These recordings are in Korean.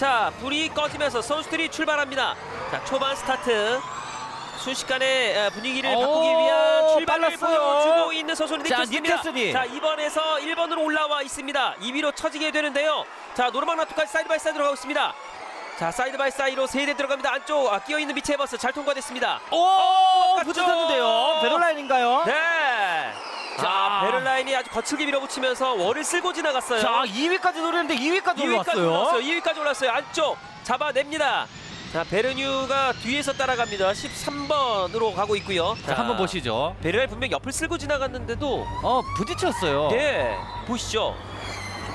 자, 불이 꺼지면서 선수들이 출발합니다. 자, 초반 스타트. 순식간에 어, 분위기를 오, 바꾸기 위한 출발을 빨랐어요. 보여주고 있는 선수 자. 니클스니. 자, 2번에서 1번으로 올라와 있습니다. 2위로 처지게 되는데요. 자, 노르망 나투까지 사이드 바이 사이드로 가고 있습니다. 자, 사이드 바이 사이드로 세대 들어갑니다. 안쪽 아, 끼어 있는 미체 버스 잘 통과됐습니다. 오, 깎았죠. 붙었는데요. 베를라인인가요? 네. 자, 아. 아주 거칠게 밀어붙이면서 월을 쓸고 지나갔어요. 자, 2위까지 노렸는데 2위까지 2위까지 올라왔어요. 올랐어요. 2위까지 올랐어요. 안쪽 잡아냅니다. 자 베르뉴가 뒤에서 따라갑니다. 13번으로 가고 있고요. 자, 한번 보시죠. 베르라인 분명 옆을 쓸고 지나갔는데도 어, 부딪혔어요. 네 보시죠.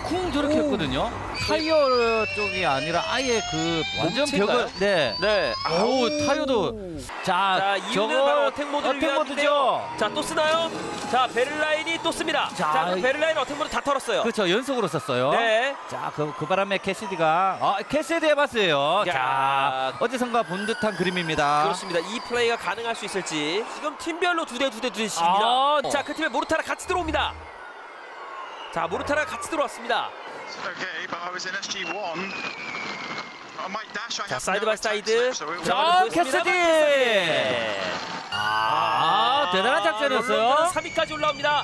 쿵 저렇게 오. 했거든요. 타이어 쪽이 아니라 아예 그 완전? 벽을 네. 네. 오, 타이어도 자, 자 이유는 저거 바로 어택 모드를 어택. 모드죠. 자또 쓰나요? 자 베를라인이 또 씁니다. 자, 자, 그럼 베를라인 어택 모드 다 털었어요. 그렇죠. 연속으로 썼어요. 네. 자, 그, 그 바람에 캐시디가 아, 캐시디 해봤어요. 야. 자, 어디선가 본 듯한 그림입니다. 그렇습니다. 이 플레이가 가능할 수 있을지 지금 팀별로 두 대 두 대 두 대씩입니다. 아. 자그 팀에 모르타라 같이 들어옵니다. 자 모르타라 같이 들어왔습니다. Okay, but I was in SG1. I might dash. I 자 사이드 바이 사이드 자! 캐시디. 아, 대단한 작전이었어요. 롤런드는 3위까지 올라옵니다.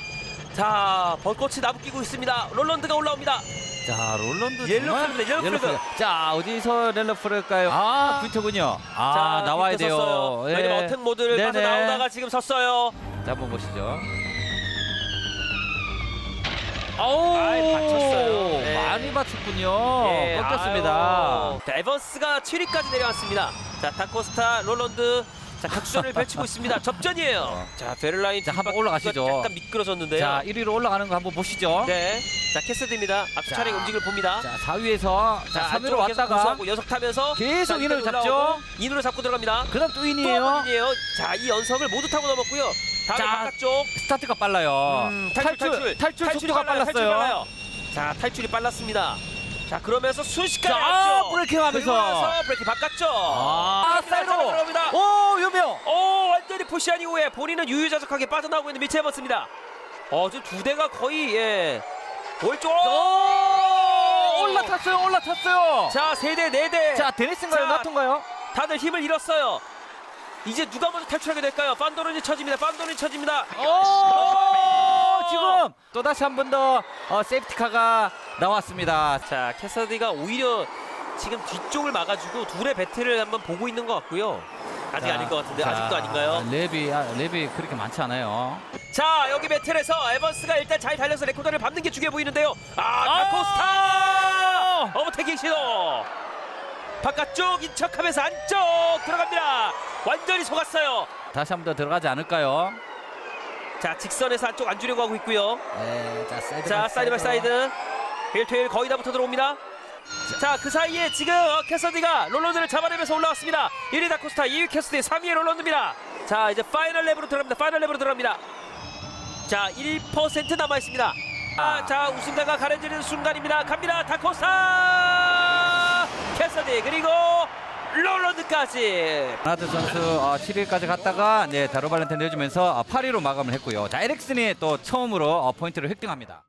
자 벚꽃이 나부끼고 있습니다. 롤런드가 올라옵니다. 자, 롤런드 옐로 정말- 플래그입니다, 옐로 옐로 플래그. 플래그. 자, 어디서 플래그일까요? 아, 뷰터군요. 아, 자, 나와야 빅터 돼요. 섰어요. 예. 왜냐면 어택 모드를 네네. 빠져나오다가 지금 섰어요. 자, 한번 보시죠. 아우, 아이, 받쳤어요. 네. 많이 받쳤군요. 예, 꺾였습니다. 아유. 자, 에번스가 7위까지 내려왔습니다. 자 다코스타 롤런드 자 각주전을 펼치고 있습니다. 접전이에요. 자 베를라인 자, 한번 뒷바퀴가 올라가시죠. 약간 미끄러졌는데요. 자, 1위로 올라가는 거 한번 보시죠. 네. 자 캐스드입니다. 자. 차량 움직임을 봅니다. 자, 4위에서 자, 3위로 안쪽으로 계속 왔다가 고수하고 연속 타면서 계속 자, 이까지 잡죠. 올라오고 인으로 잡고 들어갑니다. 그다음 또또 인이에요. 한번이에요 자 이 연석을 모두 타고 넘었고요. 다음에 자, 바깥쪽 스타트가 빨라요. 음, 탈출, 탈출, 탈출이 속도가 빨라요, 탈출이 빨랐어요. 빨라요. 자 탈출이 빨랐습니다. 자 그러면서 순식간에 자, 앞쪽 브레이킹 하면서. 브레이킹 바꿨죠. 아, 사이로. 들어갑니다. 오, 유명. 오 완전히 푸시한 이후에 본인은 유유자적하게 빠져나오고 있는 미체 버스입니다. 어 지금 두 대가 거의 예 월쪽. 오, 올라탔어요. 올라탔어요. 자 세대 네 대. 자, 데니스인가요? 자. 나토인가요? 다들 힘을 잃었어요. 이제 누가 먼저 탈출하게 될까요? 판도론이 쳐집니다. 판도론이 쳐집니다. 오, 지금 또 다시 한 번더 어, 세이프티카가 나왔습니다. 자 캐서디가 오히려 지금 뒤쪽을 막아주고 둘의 배틀을 한번 보고 있는 것 같고요. 아직 자, 아닌 것 같은데 자, 아직도 아닌가요? 랩이 아, 랩이 그렇게 많지 않아요. 자 여기 배틀에서 에번스가 일단 잘 달려서 레코더를 밟는 게 중요해 보이는데요. 아 아! 다코스타 어머테킹 시도 바깥쪽 인척하면서 안쪽 들어갑니다. 완전히 속았어요. 다시 한 번 더 들어가지 않을까요? 자 직선에서 안쪽 안 주려고 하고 있고요. 네, 자 사이드 자 사이드 바이 사이드 힐트일 거의 다 붙어 들어옵니다. 자 그 사이에 지금 어, 캐서디가 롤런드를 잡아내면서 올라왔습니다. 1위 다코스타 2위 캐서디 3위의 롤런드입니다. 자 이제 파이널 랩으로 들어갑니다. 파이널 랩으로 들어갑니다. 자1% 남아 있습니다. 아, 자 우승자가 가려지는 순간입니다. 갑니다 다코스타 캐서디 그리고 롤런드까지 나드 선수 어, 7위까지 갔다가 네 다로발렌테 내주면서 어, 8위로 마감을 했고요. 자 에릭슨이 또 처음으로 어, 포인트를 획득합니다.